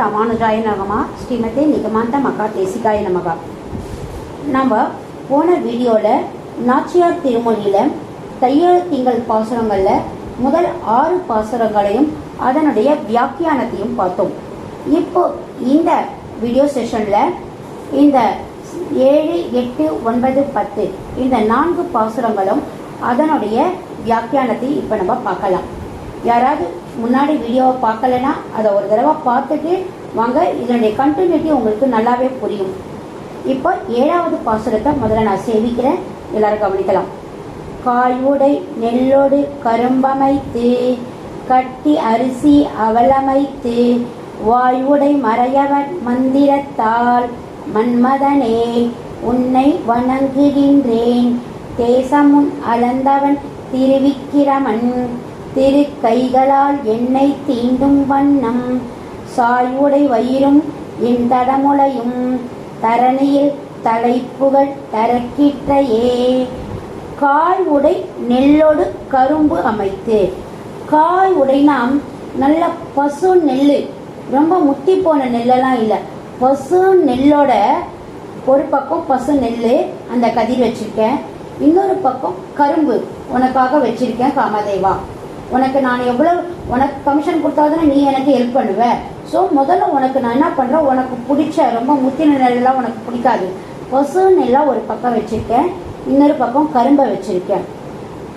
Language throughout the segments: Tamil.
ராமானுஜாய நமகா ஸ்ரீமதே நிகமாந்த மகா தேசிகாய நமகா நம்ம போன வீடியோவில் நாச்சியார் திருமொழியில் தையல் திங்கள் பாசுரங்களில் முதல் ஆறு பாசுரங்களையும் அதனுடைய வியாக்கியானத்தையும் பார்த்தோம். இப்போ இந்த வீடியோ செஷனில் இந்த ஏழு எட்டு ஒன்பது பத்து இந்த நான்கு பாசுரங்களும் அதனுடைய வியாக்கியானத்தை இப்போ நம்ம பார்க்கலாம். யாராவது முன்னாடி வீடியோவை பார்க்கலனா அதை ஒரு தடவை பார்த்துட்டு வாங்க. இதனுடைய கண்டினியூட்டி உங்களுக்கு நல்லாவே புரியும். இப்போ ஏழாவது பாசுரத்தை முதல்ல நான் சேவிக்கிறேன் எல்லாரும் கவனிக்கலாம். காயுடை நெல்லோடு கரும்பமைத்து கட்டி அரிசி அவலமைத்து வாயுடை மறையவன் மந்திரத்தால் மன்மதனே உன்னை வணங்குகின்றேன். தேசமுன் அளந்தவன் திருவிக்கிரமன். திரு கைகளால் என்னை தீண்டும் வண்ணம் சாயுடை வயிறும் என் தடமுலையும் தரணியில் தலைப்புகள் தரக்கிற்றையே கால் உடை நெல்லோடு கரும்பு அமைத்து. காய் உடைனா நல்ல பசு நெல் ரொம்ப முத்தி போன நெல்லெல்லாம் இல்லை. பசு நெல்லோட ஒரு பக்கம் பசு நெல் அந்த கதிர் வச்சுருக்கேன். இன்னொரு பக்கம் கரும்பு. உனக்காக வச்சுருக்கேன் காமதேவா. உனக்கு நான் எவ்வளோ உனக்கு கமிஷன் கொடுத்தாதானே நீ எனக்கு ஹெல்ப் பண்ணுவ. ஸோ முதல்ல உனக்கு நான் என்ன பண்ணுறேன் உனக்கு பிடிச்ச ரொம்ப முத்தின நெல்லாம் உனக்கு பிடிக்காது. பசு எல்லாம் ஒரு பக்கம் வச்சுருக்கேன். இன்னொரு பக்கம் கரும்பை வச்சுருக்கேன்.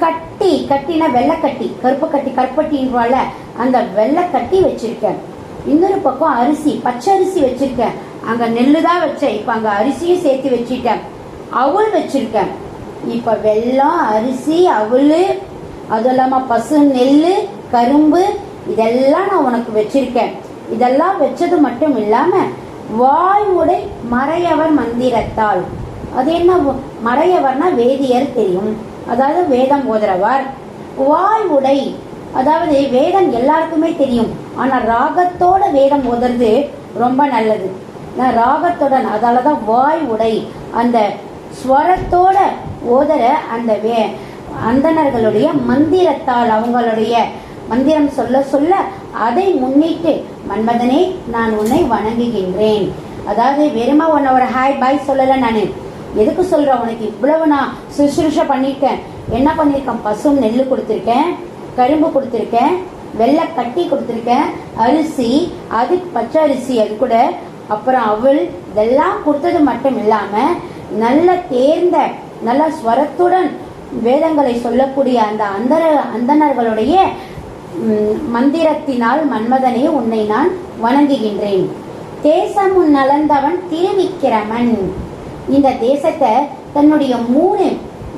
கட்டி கட்டினா வெள்ளைக்கட்டி கருப்பு கட்டி கருப்பட்டின்றால அந்த வெள்ளைக்கட்டி வச்சுருக்கேன். இன்னொரு பக்கம் அரிசி பச்சை அரிசி வச்சுருக்கேன். அங்கே நெல்லு தான் வச்சேன். இப்போ அங்கே அரிசியும் சேர்த்து வச்சுட்டேன். அவள் வச்சுருக்கேன். இப்போ வெள்ளம் அரிசி அவள் அதுவும் இல்லாமல் பசு நெல் கரும்பு இதெல்லாம் நான் உனக்கு வச்சிருக்கேன். இதெல்லாம் வச்சது மட்டும் இல்லாமல் வாய் உடை மறையவர் மந்திரத்தால். அது என்ன மறையவர்னா வேதியர் தெரியும். அதாவது வேதம் ஓதுறவர். வாய் உடை அதாவது வேதம் எல்லாருக்குமே தெரியும். ஆனா ராகத்தோட வேதம் ஓதுறது ரொம்ப நல்லது. நான் ராகத்துடன் அதால தான் வாய் உடை அந்த ஸ்வரத்தோட ஓதுற அந்த வே அந்தணர்களுடைய மந்திரத்தால் அவங்களுடைய மந்திரம் சொல்ல சொல்ல அதை முன்னிட்டு மன்மதனே நான் உன்னை வணங்குகின்றேன். அதாவது வெறுமா உன்னை ஒரு ஹாய் பாய் சொல்லலை நான். எதுக்கு சொல்கிற உனக்கு? இவ்வளவு நான் சுசுருஷ பண்ணியிருக்கேன் என்ன பண்ணியிருக்கேன் பசு நெல் கொடுத்துருக்கேன் கரும்பு கொடுத்துருக்கேன் வெள்ளை கட்டி கொடுத்துருக்கேன் அரிசி அது பச்சை அரிசி அது கூட. அப்புறம் அவள் இதெல்லாம் கொடுத்தது மட்டும் இல்லாமல் நல்ல தேர்ந்த நல்ல ஸ்வரத்துடன் வேதங்களை சொல்லக்கூடிய அந்த அந்தர அந்தணர்களுடைய மந்திரத்தினால் மன்மதனே உன்னை நான் வணங்குகின்றேன். தேசம் உன் நலந்தவன் திருவிக்கிரமன். இந்த தேசத்தை தன்னுடைய மூணு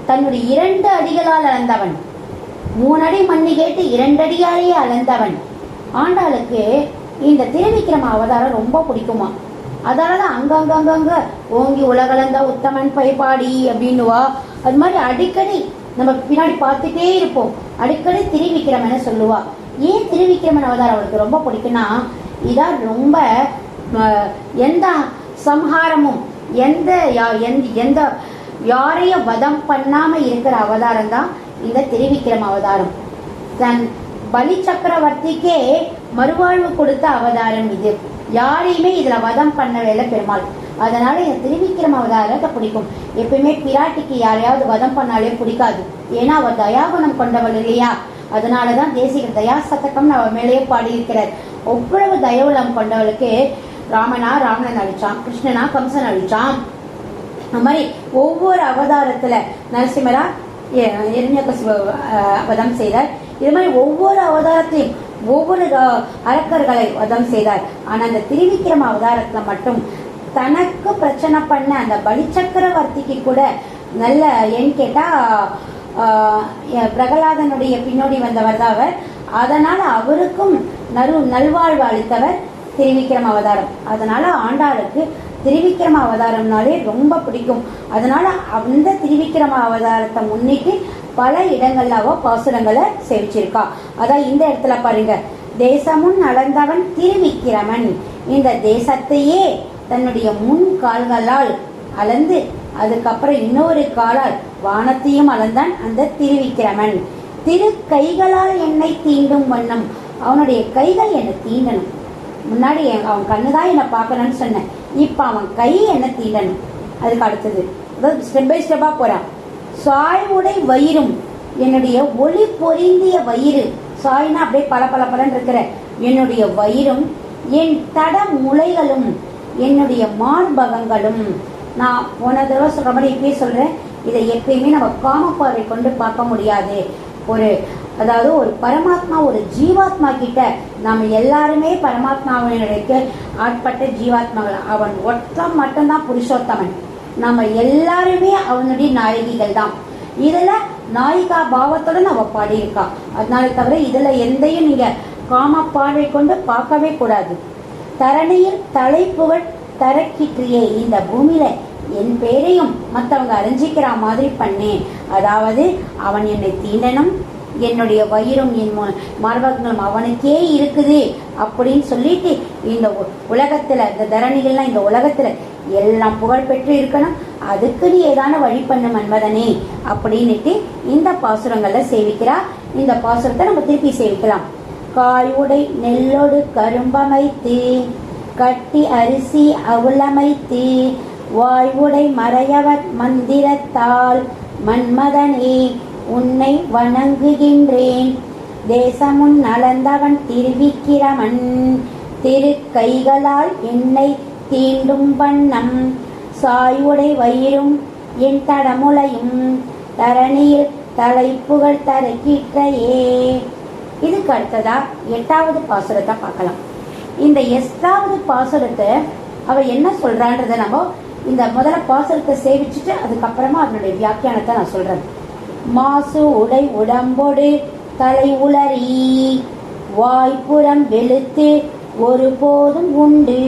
தன்னுடைய இரண்டு அடிகளால் அளந்தவன். மூணடி மண்ணு கேட்டு இரண்டடியாலேயே அளந்தவன். ஆண்டாளுக்கு இந்த திருவிக்கிரம அவதாரம் ரொம்ப பிடிக்குமா? அதனால தான் அங்கங்கங்கங்க ஓங்கி உலகளந்த உத்தமன் பைபாடி அப்படின்னுவா. அது மாதிரி அடிக்கடி நம்ம பின்னாடி பார்த்துட்டே இருப்போம். அடிக்கடி திருவிக்கிரமனை சொல்லுவா. ஏன் திருவிக்கிரமன் அவதாரம் அவளுக்கு ரொம்ப பிடிக்கும்னா இதான் ரொம்ப எந்த சம்ஹாரமும் எந்த யா- எந்த எந்த யாரையும் வதம் பண்ணாம இருக்கிற அவதாரம் தான் இந்த திருவிக்கிரம அவதாரம். தன் பலி சக்கரவர்த்திக்கே மறுவாழ்வு கொடுத்த அவதாரம் இது. யாரையுமே இதுல வதம் பண்ண வேலை பெருமாள். அதனால இந்த திருவிக்கிரம அவதாரத்தை பிடிக்கும். எப்பயுமே பிராட்டிக்கு யாரையாவது வதம் பண்ணாலே பிடிக்காது. ஏன்னா அவர் தயாகுணம் கொண்டவள் இல்லையா? அதனாலதான் தேசிய தயா சத்தகம்னு அவர் மேலேயே பாடியிருக்கிறார். ஒவ்வளவு தயவுலம் கொண்டவளுக்கு ராமனா ராவணன் அழிச்சான் கிருஷ்ணனா கம்சன் அழிச்சான். அந்த மாதிரி ஒவ்வொரு அவதாரத்துல நரசிம்மரா எரிஞ்சகசிவ வதம் செய்தார். இது மாதிரி ஒவ்வொரு அவதாரத்தையும் ஒவ்வொரு அரக்கர்களை வதம் செய்தார். ஆனால் அந்த திருவிக்கிரம அவதாரத்தில் மட்டும் தனக்கு பிரச்சனை பண்ண அந்த பலி சக்கரவர்த்திக்கு கூட நல்ல ஏன்னு கேட்டால் பிரகலாதனுடைய பின்னோடி வந்தவர் தான் அவர். அதனால் அவருக்கும் நறு நல்வாழ்வு அளித்தவர் திருவிக்ரம அவதாரம். அதனால் ஆண்டாளுக்கு திருவிக்ரம அவதாரம்னாலே ரொம்ப பிடிக்கும். அதனால் அந்த திருவிக்ரம அவதாரத்தை முன்னிட்டு பல இடங்கள்ல அவ பாசுரங்களை சேவிச்சிருக்கா. அதான் இந்த இடத்துல பாருங்க. தேசமுன் அளந்தவன் திருவிக்கிரமன் இந்த தேசத்தையே தன்னுடைய முன் கால்களால் அளந்து அதுக்கப்புறம் இன்னொரு காலால் வானத்தையும் அளந்தான் அந்த திருவிக்கிரமன். திரு கைகளால் என்னை தீண்டும் வண்ணம். அவனுடைய கைகள் என்னை தீண்டணும். முன்னாடி என் அவன் கண்ணு தான் என்னை பார்க்கணும்னு சொன்னேன். இப்போ அவன் கை என்னை தீண்டணும். அதுக்கு அடுத்தது அதாவது ஸ்டெப் பை ஸ்டெப்பாக போகிறான் சாய்வுடை வயிறும் என்னுடைய ஒளி பொருந்திய வயிறு. சாய்னா அப்படியே பல பல பலன் இருக்கிற என்னுடைய வயிறும் என் தட முளைகளும் என்னுடைய மார்பகங்களும் நான் போன தடவை சொல்கிற மாதிரி இப்பயே சொல்கிறேன் இதை எப்பயுமே நம்ம காமப்பார்வை கொண்டு பார்க்க முடியாது. ஒரு அதாவது ஒரு பரமாத்மா ஒரு ஜீவாத்மா கிட்ட நம்ம எல்லாருமே பரமாத்மாவினருக்கு ஆட்பட்ட ஜீவாத்மாகள் அவன் ஒற்றம் மட்டும்தான் புருஷோத்தமன். நம்ம எல்லாருமே அவனுடைய நாயகிகள் தான். இதில் நாயிகா பாவத்தோட நம்ம பாடியிருக்கான் அதனால தவிர இதில் எந்தையும் நீங்கள் காம பார்வை கொண்டு பார்க்கவே கூடாது. தரணியில் தலைப்புகழ் தரக்கிற்றியே. இந்த பூமியில என் பேரையும் மற்றவங்க அறிஞ்சிக்கிற மாதிரி பண்ணேன். அதாவது அவன் என்னை தீண்டனும் என்னுடைய வயிறும் என் மார்பகங்களும் அவனுக்கே இருக்குது அப்படின்னு சொல்லிட்டு இந்த உ- இந்த தரணிகள்லாம் இந்த உலகத்தில் எல்லாம் புகழ் பெற்று இருக்கணும். அதுக்கு நீ ஏதான வழி பண்ணு மன்மதனே அப்படின்னுட்டு இந்த பாசுரங்களில் சேவிக்கிறா. இந்த பாசுரத்தை நம்ம திருப்பி சேவிக்கலாம். காயுடை நெல்லொடு கரும்பமைத்து கட்டி அரிசி அவுலமைத்து வாய்வுடை மறையவர் மந்திரத்தால் மன்மதனே உன்னை வணங்குகின்றேன். தேசமுன் நலந்தவன் திருவிக்கிரமன் திரு கைகளால் என்னை தீண்டும் வண்ணம். சாயுடை வயிறும் என் தடமுலையும் தரணியில் தலைப்புகள் தரக்கிற்றையே இதுக்கு அடுத்ததா எட்டாவது பாசுரத்தை பார்க்கலாம். இந்த எட்டாவது பாசுரத்தை அவ என்ன சொல்றான்றத நம்ம இந்த முதல்ல பாசுரத்தை சேவிச்சுட்டு அதுக்கப்புறமா அதனுடைய வியாக்கியானத்தை நான் சொல்றேன். மாசு உடை உடம்பொடு தலை உளறி வாய்ப்புறம் வெளுத்து ஒருபோதும் உண்டு.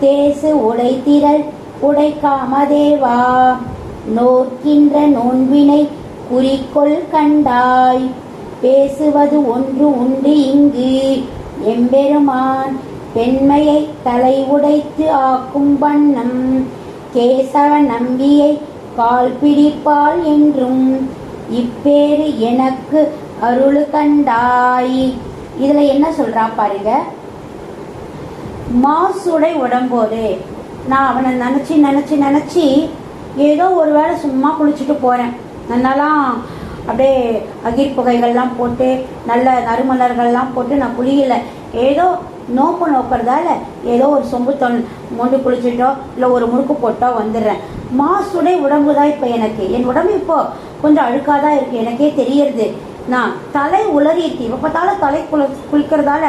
தேசு உடை திரள் உடை காமதேவா நோக்கின்ற நோன்பினை குறிக்கொள் கண்டாய். பேசுவது ஒன்று உண்டு இங்கு. எம்பெருமான் பெண்மையை தலை உடைத்து ஆக்கும் வண்ணம் கேசவ நம்பியை கால் பிடிப்பாள் என்றும் இப்பேறு எனக்கு அருள் கண்டாய். இதுல என்ன சொல்றா பாருங்க. மாசுடை உடம்போது நான் அவனை நினச்சி நினச்சி நினச்சி ஏதோ ஒரு வேளை சும்மா குளிச்சுட்டு போகிறேன் நன்னாலாம் அப்படியே அகிர் புகைகள்லாம் போட்டு நல்ல நறுமலர்கள்லாம் போட்டு நான் குளியல. ஏதோ நோக்கம் நோக்கிறதால ஏதோ ஒரு சொம்பு தொன் மொண்டு குளிச்சுட்டோ இல்லை ஒரு முறுக்கு போட்டோ வந்துடுறேன். மாசுடை உடம்பு தான் இப்போ எனக்கு. என் உடம்பு இப்போ கொஞ்சம் அழுக்காக தான் இருக்குது எனக்கே தெரியறது. நான் தலை உளறிட்டு இப்போ பார்த்தாலும் தலை குளி குளிக்கிறதால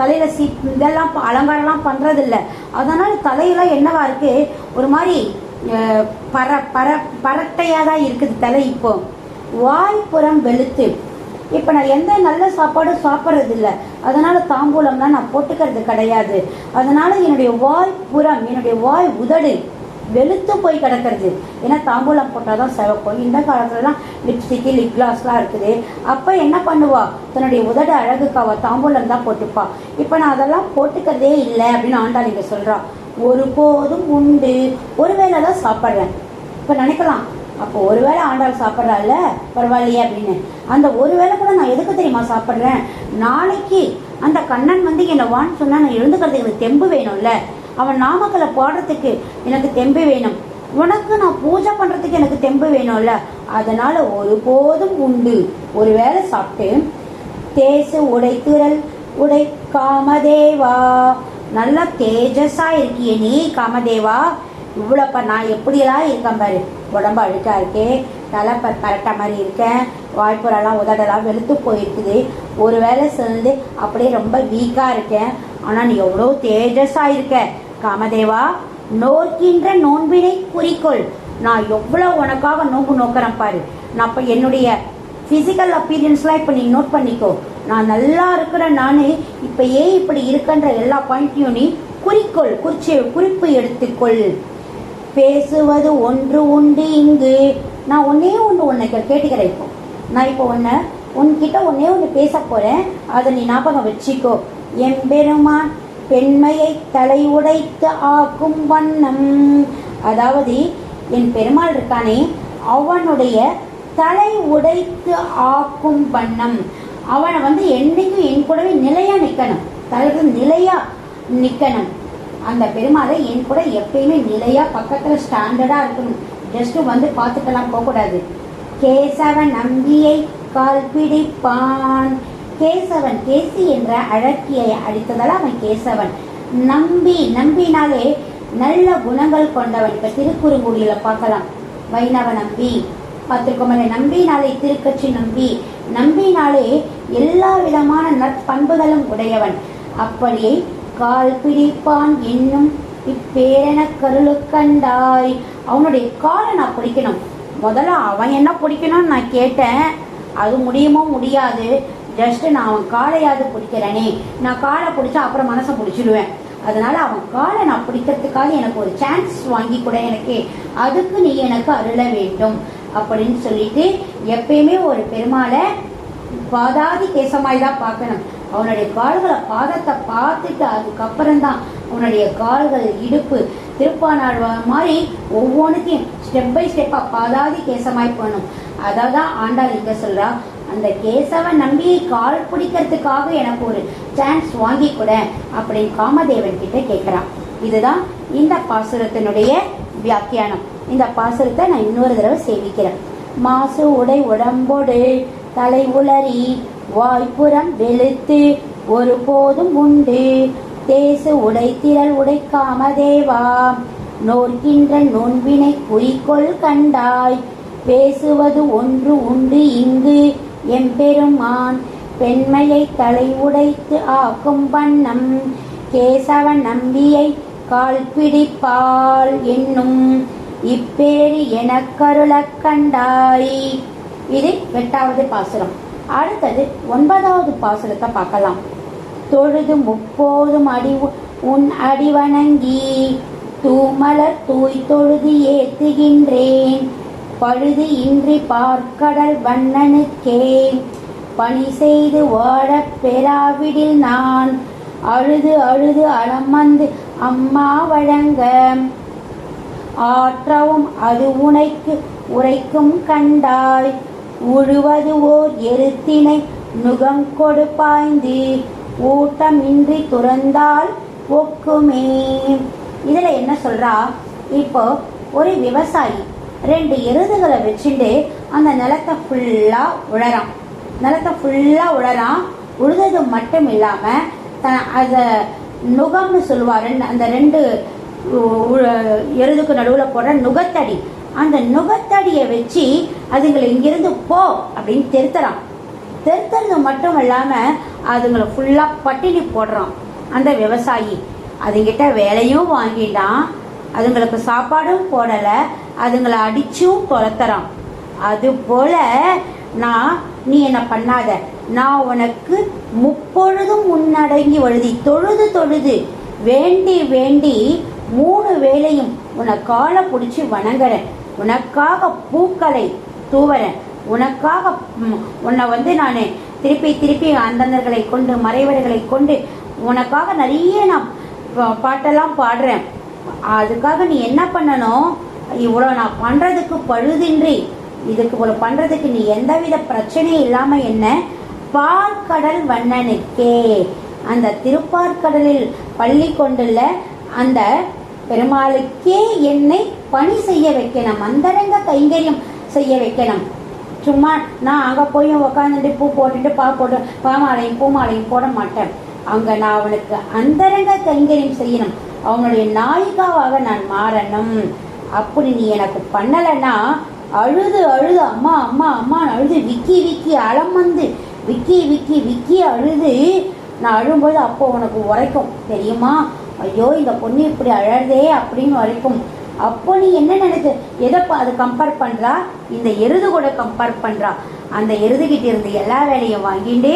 தலையில் சீ இதெல்லாம் அலங்காரம்லாம் பண்ணுறதில்ல அதனால் தலையெல்லாம் என்னவா இருக்குது ஒரு மாதிரி பர பர பரட்டையாக தான் இருக்குது தலை இப்போது வாய்ப்புறம் வெளுத்து. இப்போ நான் எந்த நல்ல சாப்பாடும் சாப்பிட்றது இல்லை அதனால் தாம்பூலம்லாம் நான் போட்டுக்கிறது கிடையாது. அதனால் என்னுடைய வாய் புறம் என்னுடைய வாய் உதடு வெளுத்து போய் கிடக்கிறது. ஏன்னா தாம்பூலம் போட்டால் தான் சிவக்கும். இந்த காலத்துலலாம் லிப்ஸ்டிக்கு லிப் கிளாஸ்லாம் இருக்குது. அப்போ என்ன பண்ணுவா? தன்னுடைய உதடு அழகுக்காவா? தாம்பூலம் தான் போட்டுப்பா. இப்போ நான் அதெல்லாம் போட்டுக்கிறதே இல்லை அப்படின்னு ஆண்டா நீங்கள் சொல்றா. ஒருபோதும் உண்டு. ஒருவேளை தான் சாப்பிட்றேன். இப்போ நினைக்கலாம். அப்போ ஒருவேளை ஆண்டாள் சாப்பிட்றாள் பரவாயில்லையே அப்படின்னு. அந்த ஒரு வேளை கூட நான் எதுக்கு தெரியுமா சாப்பிட்றேன்? நாளைக்கு அந்த கண்ணன் வந்து என்னை வான்னு சொன்னால் நான் எழுந்துக்கிறதுக்கு எனக்கு தெம்பு வேணும்ல. அவன் நாமக்கலை பாடுறதுக்கு எனக்கு தெம்பு வேணும். உனக்கு நான் பூஜை பண்ணுறதுக்கு எனக்கு தெம்பு வேணும்ல. அதனால் ஒருபோதும் உண்டு. ஒரு வேளை சாப்பிட்டு தேசு உடைத்திரல் உடை காமதேவா. நல்லா தேஜஸாக இருக்கிய நீ காமதேவா. இவ்வளோப்ப நான் எப்படியெல்லாம் இருக்கேன் பாரு உடம்பு அழுக்காக இருக்கே தலை ப பரட்ட மாதிரி இருக்கேன். வாய்ப்புறெல்லாம் உதடெல்லாம் வெளுத்து போயிருக்குது. ஒரு வேளை சேர்ந்து அப்படியே ரொம்ப வீக்காக இருக்கேன். ஆனால் நீ எவ்வளோ தேஜஸாக இருக்க. காமதேவா நோக்கின்ற நோன்பினை குறிக்கோள். நான் எவ்வளோ உனக்காக நோக்கு நோக்கிறேன் பாரு. நான் இப்போ என்னுடைய ஃபிசிக்கல் அப்பீரியன்ஸ்லாம் இப்போ நீ நோட் பண்ணிக்கோ. நான் நல்லா இருக்கிறேன் நான். இப்போ ஏன் இப்படி இருக்கன்ற எல்லா பாயிண்ட்டையும் நீ குறிக்கோள் குறிச்சி குறிப்பு எடுத்துக்கொள். பேசுவது ஒன்று உண்டு இங்கு. நான் ஒன்னே ஒன்று உன்னை கேட்டுக்கிறேன் இப்போ. நான் இப்போ ஒன்று உன்கிட்ட ஒன்னே ஒன்று பேச போகிறேன் அதை நீ ஞாபகம் வச்சுக்கோ. எம்பெருமான் பெண்மையை தலை உடைத்து ஆக்கும் வண்ணம். அதாவது என் பெருமாள் இருக்கானே அவனுடைய தலை உடைத்து ஆக்கும் வண்ணம். அவனை வந்து என்னைக்கும் என் கூடவே நிலையாக நிற்கணும் தலைக்கு நிலையாக நிற்கணும் அந்த பெருமாளை என் கூட எப்பயுமே நிலையா பக்கத்துல ஸ்டாண்டர்டா இருக்கணும். ஜஸ்ட் வந்து பார்த்துட்டெல்லாம் போகக்கூடாது. கேசவன் நம்பியை கால் பிடிப்பான் கேசவன் கேசி என்ற அழக்கியை அடித்ததால் அவன் கேசவன். நம்பி நம்பினாலே நல்ல குணங்கள் கொண்டவன். இப்ப திருக்குறுங்குடியில பார்க்கலாம். வைணவ நம்பி. பார்த்துக்கோமலை நம்பினாலே திருக்கட்சி நம்பி. நம்பினாலே எல்லா விதமான நற்பண்புகளும் உடையவன். அப்படியே கால் பிடிப்பான் என்னும் இப்பேரென கருளுக்கண்டாய் அவனுடைய காலை நான் பிடிக்கணும். முதல்ல அவன் என்ன பிடிக்கணும்னு நான் கேட்டேன். அது முடியுமோ முடியாது. ஜஸ்ட் நான் அவன் காலையாவது பிடிக்கிறேனே. நான் காலை பிடிச்சா அப்புறம் மனசை பிடிச்சிடுவேன். அதனால அவன் காலை நான் பிடிக்கிறதுக்காக எனக்கு ஒரு சான்ஸ் வாங்கி கூட. எனக்கு அதுக்கு நீ எனக்கு அருள வேண்டும். அப்படின்னு சொல்லிட்டு எப்பயுமே ஒரு பெருமாளை பாதாதி கேசமாய் தான் பார்க்கணும். அவனுடைய கால்களை பாதத்தை பார்த்துட்டு அதுக்கப்புறம் தான் அவனுடைய கால்கள் இடுப்பு திருப்பானாள் மாதிரி ஒவ்வொன்றுத்தையும் ஸ்டெப் பை ஸ்டெப்பாக பாதாதி கேசமாய் போகணும். அதை தான் ஆண்டாள் இங்கே சொல்கிறா அந்த கேசவன் நம்பி கால் பிடிக்கிறதுக்காக எனக்கு ஒரு சான்ஸ் வாங்கி கூட அப்படின்னு காமதேவன் கிட்ட கேட்குறான் இதுதான் இந்த பாசுரத்தினுடைய வியாக்கியானம். இந்த பாசுரத்தை நான் இன்னொரு தடவை சேவிக்கிறேன். மாசு உடை உடம்போடு தலை உளறி வாய்ப்புறம் வெளுத்து ஒருபோதும் உண்டு. தேசு உடைத்திரள் உடைக்காம தேவா. நோர்கின்ற நோன்பினை குறிக்கோள் கண்டாய். பேசுவது ஒன்று உண்டு இங்கு எம்பெருமான். பெண்மையை தலை உடைத்து ஆக்கும் வண்ணம் கேசவ நம்பியை கால் பிடிப்பாள் என்னும் இப்பேறு எனக்கருளக் கண்டாய். இது எட்டாவது பாசுரம். அடுத்தது ஒன்பதாவது பாசுரத்தை பார்க்கலாம். தொழுது முப்போதும் அடி உன் அடி வணங்கி தூமலர் தூய் தொழுது ஏத்துகின்றேன். பழுது இன்றி பார்க்கடல் வண்ணனுக்கே. பணி செய்து வாழப் பெறாவிடில் நான். அழுது அழுது அலம் வந்து அம்மா வழங்க. ஆற்றவும் அது உனைக்கு உரைக்கும் கண்டாய். உழுவது ஓர் எருத்தினை நுகம் கொடுப்பாய்ந்து ஊட்டமின்றி துறந்தால் ஒக்குமே. இதில் என்ன சொல்கிறா இப்போ ஒரு விவசாயி ரெண்டு எருதுகளை வச்சுட்டு அந்த நிலத்தை ஃபுல்லாக உழறான். நிலத்தை ஃபுல்லாக உழறான். உழுதது மட்டும் இல்லாமல் த- அதை நுகம்னு சொல்லுவார். அந்த ரெண்டு எருதுக்கு நடுவில் போடுற நுகத்தடி அந்த நுகத்தடியை வச்சு அதுங்களை இங்கிருந்து போ அப்படின்னு திருத்துறான் திருத்துறது மட்டும் இல்லாமல் அதுங்களை ஃபுல்லாக பட்டினி போடுறான் அந்த விவசாயி. அதுங்கிட்ட வேலையும் வாங்கிட்டான் அதுங்களுக்கு சாப்பாடும் போடலை அதுங்களை அடிச்சும் துரத்துறான். அது போல நான் நீ என்ன பண்ணாத? நான் உனக்கு முப்பொழுதும் முன்னடங்கி வழுதி தொழுது தொழுது வேண்டி வேண்டி மூணு வேளையும் உன்னை காலை பிடிச்சி வணங்குறேன். உனக்காக பூக்களை தூவறேன் உனக்காக உன்னை வந்து நான் திருப்பி திருப்பி அந்தந்தர்களை கொண்டு மறைவர்களை கொண்டு உனக்காக நிறைய நான் பா- பாட்டெல்லாம் பாடுறேன். அதுக்காக நீ என்ன பண்ணணும்? இவ்வளோ நான் பண்ணுறதுக்கு பழுதின்றி இதுக்கு இவ்வளோ பண்ணுறதுக்கு நீ எந்தவித பிரச்சனையும் இல்லாமல் என்ன? பார்க்கடல் வண்ணனுக்கே அந்த திருப்பார்க்கடலில் பள்ளி கொண்டுள்ள அந்த பெருமாளுக்கே என்னை பணி செய்ய வைக்கணும் அந்தரங்க கைங்கரியம் செய்ய வைக்கணும். சும்மா நான் அங்கே போய் உக்காந்துட்டு பூ போட்டுட்டு பா போட்டு பாமாலையும் பூமாலையும் போட மாட்டேன். அங்கே நான் அவனுக்கு அந்தரங்க கைங்கரியம் செய்யணும். அவனுடைய நாயிகாவாக நான் மாறணும். அப்படி நீ எனக்கு பண்ணலைன்னா அழுது அழுது அம்மா அம்மா அம்மா அழுது விக்கி விக்கி அலம் வந்து விக்கி விக்கி விக்கி அழுது நான் அழும்போது அப்போ உனக்கு உரைக்கும் தெரியுமா? ஐயோ இந்த பொண்ணு இப்படி அழறதே அப்படின்னு வரைக்கும். அப்போ நீ என்ன நினைச்ச எதை அது கம்பேர் பண்ணுறா இந்த எருது கூட கம்பேர் பண்ணுறா அந்த எருதுகிட்ட இருந்து எல்லா வேலையும் வாங்கிட்டு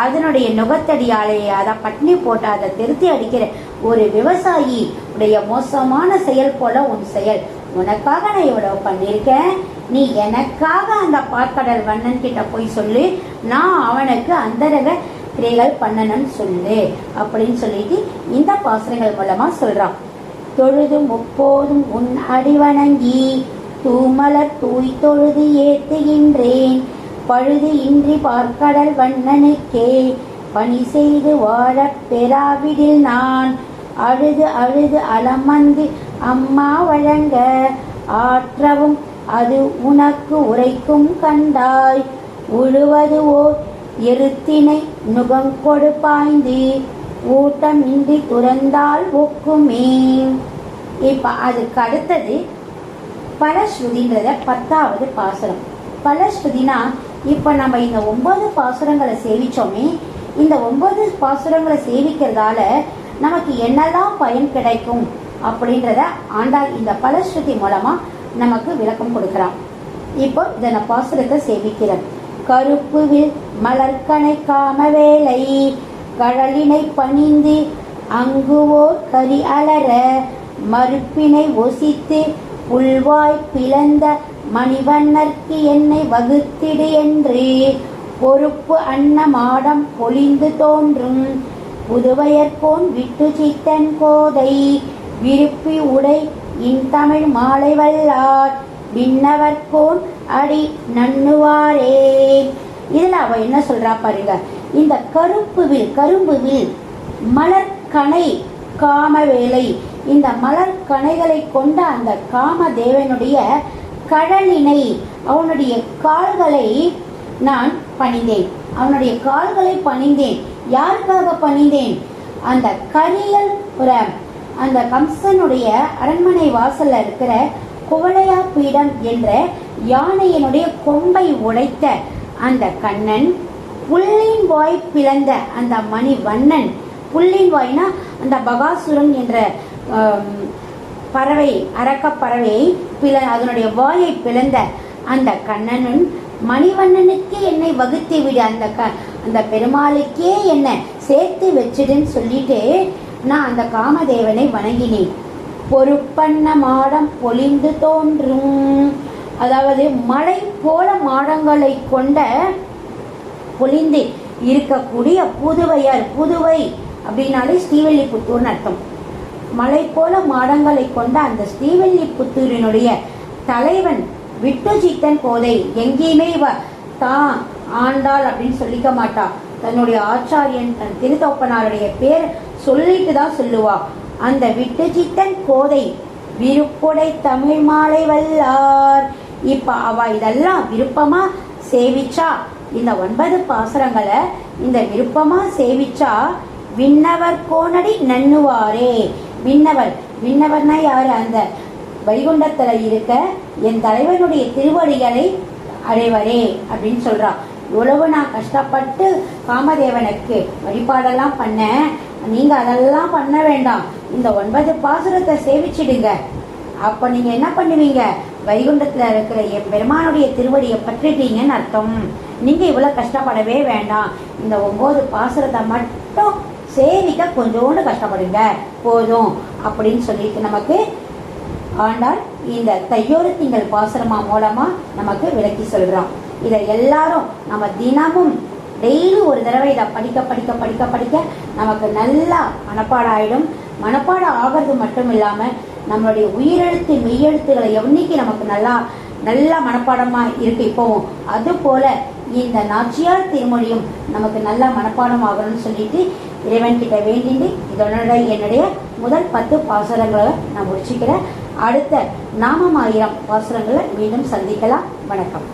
அதனுடைய நுகத்தடியாலே அதை பட்னி போட்டு அதை திருத்தி அடிக்கிற ஒரு விவசாயி உடைய மோசமான செயல் போல உன் செயல். உனக்காக நான் இவ்வளவு பண்ணியிருக்கேன். நீ எனக்காக அந்த பாற்கடல் வண்ணன் கிட்ட போய் சொல்லு. நான் அவனுக்கு அந்தரக கிரைகள் பண்ணணும்னு சொல்லு அப்படின்னு சொல்லிட்டு இந்த பாசனங்கள் மூலமா சொல்றான். தொழுது முப்போதும் உன் அடி வணங்கி தூமலர் தூய் தொழுது ஏத்துகின்றேன். பழுது இன்றி பார்க்கடல் வண்ணனுக்கே பணி செய்து வாழ பெறாவிடில் நான். அழுது அழுது அலமந்து அம்மா வழங்க ஆற்றவும் அது உனக்கு உரைக்கும் கண்டாய். உழுவது ஓர் எருத்தினை நுகங்கொடு பாய்ந்து ஊட்டமின்றி துறந்தால் ஒக்குமே. இப்போ அதுக்கு அடுத்தது பலஸ்ருதின்றத பத்தாவது பாசுரம். பலஸ்ருதினா இப்போ நம்ம இந்த ஒன்பது பாசுரங்களை சேவிச்சோமே இந்த ஒன்பது பாசுரங்களை சேவிக்கிறதால நமக்கு என்னெல்லாம் பயன் கிடைக்கும் அப்படின்றத ஆண்டாள் இந்த பலஸ்ருதி மூலமா நமக்கு விளக்கம் கொடுக்கிறான். இப்போ இதை நான் பாசுரத்தை சேவிக்கிறேன். கருப்பு மலர்கனை காம வேலை கடலினை பணிந்து அங்குவோர் கரி அலற மறுப்பினை ஒசித்து புல்வாய் பிளந்த மணிவண்ணர்க்கு என்னை வகுத்திடு என்று பொறுப்பு அன்ன மாடம் பொழிந்து தோன்றும் புதுவையர்கோன் விட்டு சித்தன் கோதை விருப்பி உடை இன்தமிழ் மாலை வல்லார். விண்ணவர்கோன் அடி நண்ணுவாரே. இதில் அவ என்ன சொல்றா பாருங்க. இந்த கருப்பு வில் கரும்பு வில் மலர்கனை காம வேலை இந்த மலர் கணைகளை கொண்ட அந்த காம தேவனுடைய கடலினை அவனுடைய கால்களை நான் பணிந்தேன். அவனுடைய கால்களை பணிந்தேன். யாருக்காக பணிந்தேன்? அந்த கரியல் புற அந்த கம்சனுடைய அரண்மனை வாசல்ல இருக்கிற குவளையா பீடம் என்ற யானையினுடைய கொம்பை உடைத்த அந்த கண்ணன் புல்லின் வாய் பிளந்த அந்த மணி வண்ணன் புல்லின் வாய்னா அந்த பகாசுரன் என்ற பறவை அரக்க பறவையை பிள அதனுடைய வாயை பிளந்த அந்த கண்ணனும் மணிவண்ணனுக்கு என்னை வகுத்து விடு அந்த க அந்த பெருமாளுக்கே என்னை சேர்த்து வச்சிடுன்னு சொல்லிட்டு நான் அந்த காமதேவனை வணங்கினேன். பொறுப்பண்ண மாடம் பொழிந்து தோன்றும். அதாவது மலை போல மாடங்களை கொண்ட பொழிந்து இருக்கக்கூடிய புதுவையார் புதுவை அப்படின்னாலே ஸ்ரீவில்லிபுத்தூர்னு அர்த்தம். மலை போல மாடங்களை கொண்ட அந்த ஸ்ரீவில்லிபுத்தூரினுடைய தலைவன் விட்டுஜித்தன் கோதை எங்கேயுமே இவ தான் ஆண்டாள் அப்படின்னு சொல்லிக்க மாட்டா. தன்னுடைய ஆச்சாரியன் தன் திருத்தொப்பனாருடைய பேர் சொல்லிட்டு தான் சொல்லுவா. அந்த விட்டுஜித்தன் கோதை விருப்புடை தமிழ் மாலை வல்லார். இப்ப அவ இதெல்லாம் விருப்பமா சேவிச்சா இந்த ஒன்பது பாசுரங்களை இந்த விருப்பமா சேவிச்சா விண்ணவர் கோனடி நன்னுவாரே விண்ணவர் விண்ணவர்னா யாரு? அந்த வைகுண்டத்துல இருக்க என் தலைவனுடைய திருவடிகளை அடைவரே அப்படின்னு சொல்றா. இவ்வளவு நான் கஷ்டப்பட்டு காமதேவனுக்கு வழிபாடெல்லாம் பண்ணேன். நீங்க அதெல்லாம் பண்ண வேண்டாம். இந்த ஒன்பது பாசுரத்தை சேவிச்சிடுங்க. அப்ப நீங்க என்ன பண்ணுவீங்க? வைகுண்டத்தில் இருக்கிற என் பெருமானுடைய திருவடியை பற்றிட்டீங்கன்னு அர்த்தம். நீங்க இவ்வளோ கஷ்டப்படவே வேண்டாம். இந்த ஒன்பது பாசுரத்தை மட்டும் சேவிக்க கொஞ்சோண்டு கஷ்டப்படுங்க. போதும். அப்படின்னு சொல்லிட்டு நமக்கு ஆனால் இந்த தையோரு திங்கள் பாசுரமா மூலமா நமக்கு விளக்கி சொல்கிறோம் இதை எல்லாரும் நம்ம தினமும் டெய்லி ஒரு தடவை இதை படிக்க படிக்க படிக்க படிக்க நமக்கு நல்லா மனப்பாடாயிடும். மனப்பாடம் ஆகிறது மட்டும் இல்லாமல் நம்மளுடைய உயிரெழுத்து மெய்யெழுத்துகளை எண்ணிக்கை நமக்கு நல்லா நல்லா மனப்பாடமாக இருக்கு இப்போவும். அதுபோல் இந்த நாச்சியார் திருமொழியும் நமக்கு நல்லா மனப்பாடம் ஆகணும்னு சொல்லிட்டு இறைவன் கிட்ட வேண்டிட்டு இதனோட என்னுடைய முதல் பத்து பாசுரங்களை நான் முடிச்சுக்கிறேன். அடுத்த நாமமாயிரம் பாசுரங்களை மீண்டும் சந்திக்கலாம். வணக்கம்.